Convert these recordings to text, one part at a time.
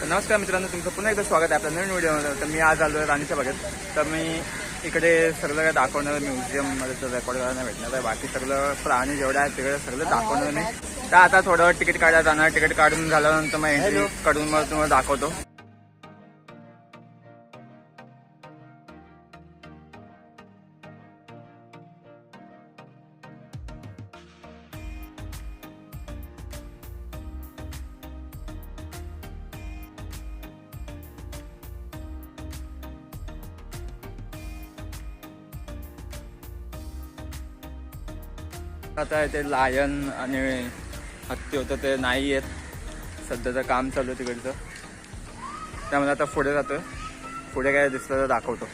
नमस्कार मित्रांनो तुमचं पुन्हा एकदा स्वागत आहे आपल्या नवीन व्हिडिओमध्ये. तर मी आज आलो आहे राणीच्या बागेत. तर मी इकडे सगळं काय दाखवणार म्युझियममध्ये तर रेकॉर्ड करायला भेटणार आहे. बाकी सगळं प्राणी जेवढे आहेत तिकडे सगळं दाखवणार नाही तर आता थोडं तिकीट काढायला जाणार. तिकीट काढून झाल्यानंतर मग एंट्री काढून मग तुम्हाला दाखवतो. आता ते लायन आणि हत्ती होतं ते नाही आहेत सध्याचं काम चालू आहे तिकडचं. त्यामुळे आता पुढे जातो पुढे काय दिसलं तर दाखवतो.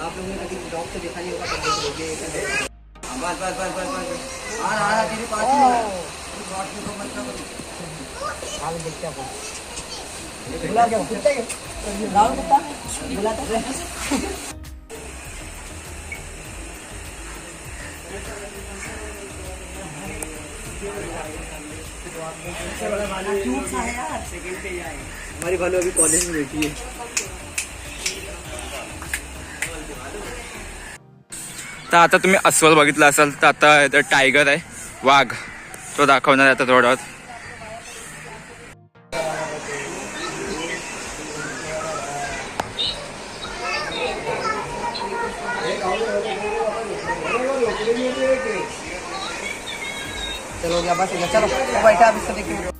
आप लोगों ने कभी डॉग से देखा नहीं होगा बस बस बस बस. बस आ रहा आ रहा तेरे पास ही आ रहा है। तू शॉर्ट में तो मत कर। देखते हैं अपन। बुला क्या कुत्ता है लाल कुत्ता बुला तो हमारी भालू अभी कॉलेज में बैठी है तर आता तुम्ही अस्वल बघितलं असाल तर आता टायगर आहे वाघ तो दाखवणार आहे आता थोड्यावर चलो गया बस चलो। बैठा अभी से देखिए।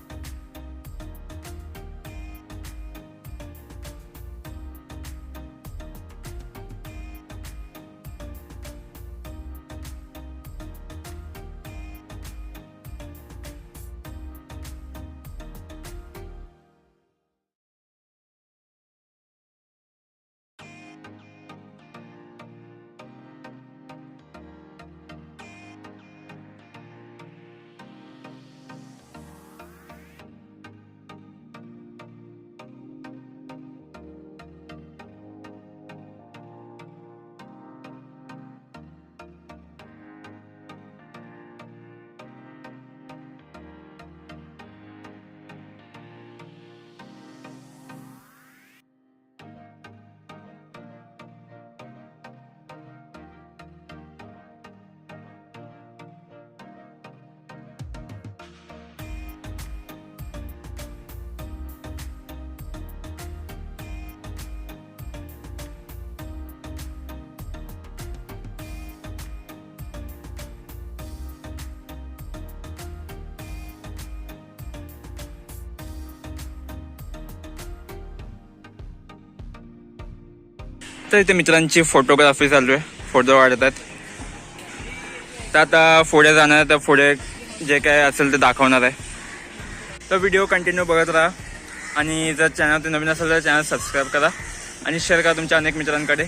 तर इथे मित्रांची फोटोग्राफी चालू आहे. फोटो काढत आहेत तर आता पुढे जाणार आहे, तर पुढे जे काय असेल ते दाखवणार आहे. तर व्हिडिओ कंटिन्यू बघत राहा. आणि जर चॅनल नवीन असेल तर चॅनल सबस्क्राईब करा. आणि शेअर करा तुमच्या अनेक मित्रांकडे.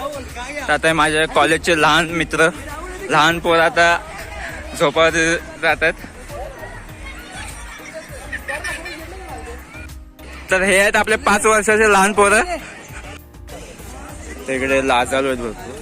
तर आता माझ्या माझे कॉलेजचे लहान मित्र. लहान पोर आता झोपावत जातात तर हे आहेत आपले पाच वर्षाचे लहान पोरं. तिकडे इकडे लाजालो आहेत भरपूर.